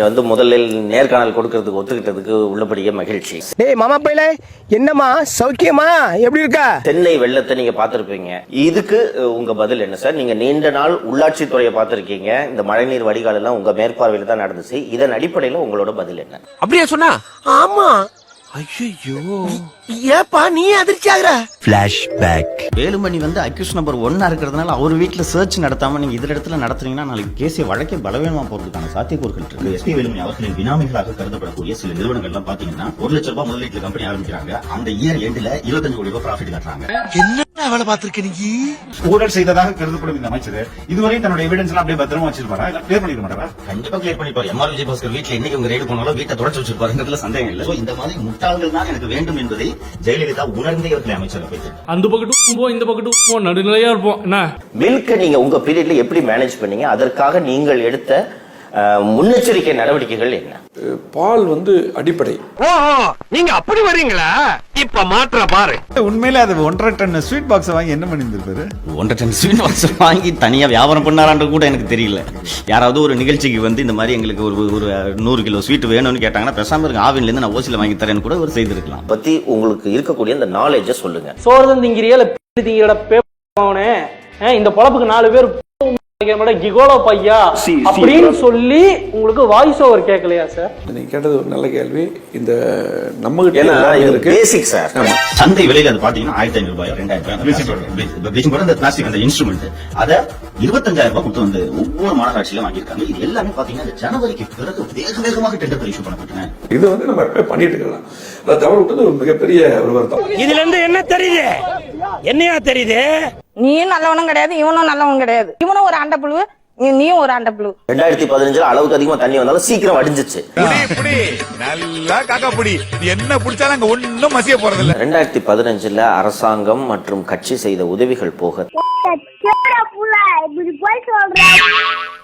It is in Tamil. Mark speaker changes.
Speaker 1: வந்து முதலில் நேர்காணல் கொடுக்கறதுக்கு ஒத்துக்கிட்டதுக்கு உள்ளபடியே மகிழ்ச்சி.
Speaker 2: டேய் மாமா பையல என்னம்மா சௌக்கியமா? எப்படி இருக்கா?
Speaker 1: சென்னை வெள்ளத்தை நீங்க பார்த்திருப்பீங்க. இதுக்கு உங்க பதில் என்ன சார்? நீங்க நீண்ட நாள் உள்ளாட்சி துறையை பார்த்திருக்கீங்க. இந்த மழைநீர் வடிகால் எல்லாம் உங்க மேற்பார்வையில் தான் நடந்துச்சு. இதன் அடிப்படையில் உங்களோட பதில் என்ன?
Speaker 3: அப்படியா சொன்னா?
Speaker 2: ஆமா.
Speaker 3: ஐயோ
Speaker 2: ஏப்பா நீ அதிர்ச்சி ஆகுற
Speaker 4: வேலுமணி வந்து அக்யூஸ் நம்பர் ஒன்னா இருக்கிறதுனால அவர் வீட்டுல சர்ச் நடத்தாம நீங்க இதர இடத்துல நடத்துறீங்கன்னா நாளைக்கு கேசிய வழக்கே பலவீனமா போறதுக்கான சாத்தியக்கூறுகள் இருக்கு. எஸ்பி வேலுமணி அவர்களின் பினாமிகளாக கருதப்படக்கூடிய சில நிறுவனங்கள் எல்லாம் பாத்தீங்கன்னா ஒரு லட்சம் ரூபாய் முதலீட்டுல கம்பெனி ஆரம்பிக்கிறாங்க. அந்த இயர் எண்டுல இருபத்தஞ்சு கோடி ரூபாய் ப்ராஃபிட் காட்டுறாங்க.
Speaker 2: என்ன வேலை பார்த்திருக்க நீ?
Speaker 5: ஊழல் செய்ததாக கருதப்படும் இந்த அமைச்சர். இதுவரை தன்னுடைய எவிடன்ஸ் எல்லாம் அப்படியே பத்திரமா வச்சிருப்பாரா? இல்ல கிளியர் பண்ணிக்க மாட்டாரா
Speaker 4: கண்டிப்பா கிளியர் பண்ணிப்பாரு. எம்ஆர் விஜய் பாஸ்கர் வீட்டுல என்னைக்கு உங்க ரெய்டு போனாலும் வீட்டை தொடச்சு வச்சிருப்பாருங்கிறதுல சந்தேகம் இல்லை. இந்த மாதிரி முட்டாள்கள் தான் எனக்கு வேண்டும் என்பதை ஜெயலலிதா உணர்ந்தே இவர்களை அமைச்சர்.
Speaker 6: அந்த பக்கத்து போ இந்த பக்கத்து போ நடுநிலையா இருப்போம். என்ன?
Speaker 1: மில்கை நீங்க உங்க பீரியட்ல எப்படி மேனேஜ் பண்ணீங்க? அதற்காக நீங்கள் எடுத்த முன்னெச்சரிக்கை நடவடிக்கைகள் என்ன?
Speaker 7: பால் வந்து அடிப்படை.
Speaker 3: ஓஹோ நீங்க அப்படி வர்றீங்களா? இப்ப மாற்ற பாரு.
Speaker 5: உண்மையில அது ஒன்றரை டன் ஸ்வீட் பாக்ஸ் வாங்கி என்ன பண்ணிருந்திருப்பாரு
Speaker 4: ஒன்றரை டன் ஸ்வீட் பாக்ஸ் வாங்கி தனியா வியாபாரம் பண்ணாரான்றது கூட எனக்கு தெரியல. யாராவது ஒரு நிகழ்ச்சிக்கு வந்து இந்த மாதிரி எங்களுக்கு ஒரு ஒரு நூறு கிலோ ஸ்வீட் வேணும்னு கேட்டாங்கன்னா பேசாம இருங்க ஆவின்ல இருந்து நான் ஓசில வாங்கி தரேன்னு கூட ஒரு செய்திருக்கலாம்.
Speaker 1: பத்தி உங்களுக்கு இருக்கக்கூடிய அந்த நாலேஜை சொல்லுங்க.
Speaker 8: சோறு திங்கிறியா இல்ல திங்கிறட பேவனே இந்த பொழப்புக்கு நாலு பேர் கிகோலோ பையா? அப்படின்னு சொல்லி உங்களுக்கு வாய்ஸ் ஓவர் கேட்கலையா சார்
Speaker 7: நீங்க கேட்டது ஒரு நல்ல கேள்வி. இந்த நம்ம
Speaker 1: பேசிக் சார்
Speaker 7: ஆமா.
Speaker 4: சந்தை விலையில அது பாத்தீங்கன்னா ஆயிரத்தி ஐநூறு ரூபாய் ரெண்டாயிரம் ரூபாய் அந்த பிளாஸ்டிக் அந்த இன்ஸ்ட்ருமெண்ட் அத இருபத்தஞ்சாயிரம் ரூபாய் கொடுத்து வந்து ஒவ்வொரு மாநகராட்சியிலும் வாங்கியிருக்காங்க. இது எல்லாமே பாத்தீங்கன்னா ஜனவரிக்கு பிறகு வேக வேகமாக டெண்டர் இஷ்யூ பண்ணப்பட்டன.
Speaker 7: இது வந்து நம்ம எப்பவே பண்ணிட்டு இருக்கலாம். அதை தவறு விட்டது ஒரு மிகப்பெரிய ஒரு வருத்தம்.
Speaker 3: இதுல இருந்து என்ன தெரியுது? என்னையா தெரியுது?
Speaker 9: நீயும் நல்லவனும் கிடையாது இவனும் நல்லவனும் கிடையாது. இவனும் ஒரு ஆண்டப்புழு நீ- நீயும் ஒரு ஆண்டப்புழு
Speaker 1: ரெண்டாயிரத்தி பதினஞ்சுல அளவுக்கு அதிகமா தண்ணி வந்தாலும் சீக்கிரம் வடிஞ்சிச்சு.
Speaker 5: நல்லா காக்கா புடி. என்ன பிடிச்சாலும் அங்க ஒண்ணும் மசிய போறது இல்ல
Speaker 1: ரெண்டாயிரத்தி பதினஞ்சுல அரசாங்கம் மற்றும் கட்சி செய்த உதவிகள் போக